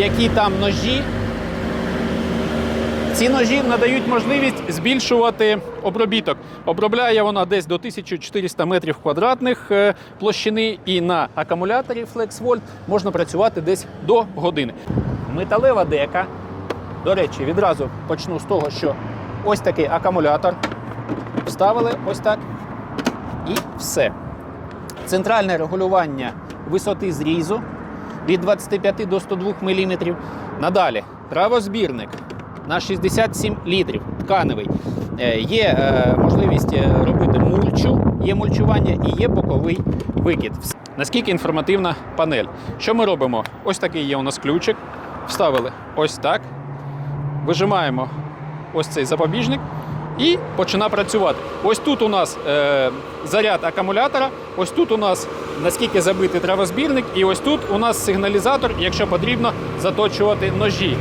які там ножі. Ці ножі надають можливість збільшувати обробіток. Обробляє вона десь до 1400 метрів квадратних е, площини, і на акумуляторі FlexVolt можна працювати десь до години. Металева дека. До речі, відразу почну з того, що ось такий акумулятор. Вставили ось так. І все. Центральне регулювання висоти зрізу від 25 до 102 мм. Надалі травозбірник на 67 літрів, тканевий. Е, Є е, можливість е, робити мульчу, є мульчування і є боковий викид. Наскільки інформативна панель. Що ми робимо? Ось такий є у нас ключик. Вставили ось так. Вижимаємо ось цей запобіжник і почина працювати. Ось тут у нас е, заряд акумулятора, ось тут у нас наскільки забитий травозбірник, і ось тут у нас сигналізатор, якщо потрібно заточувати ножі.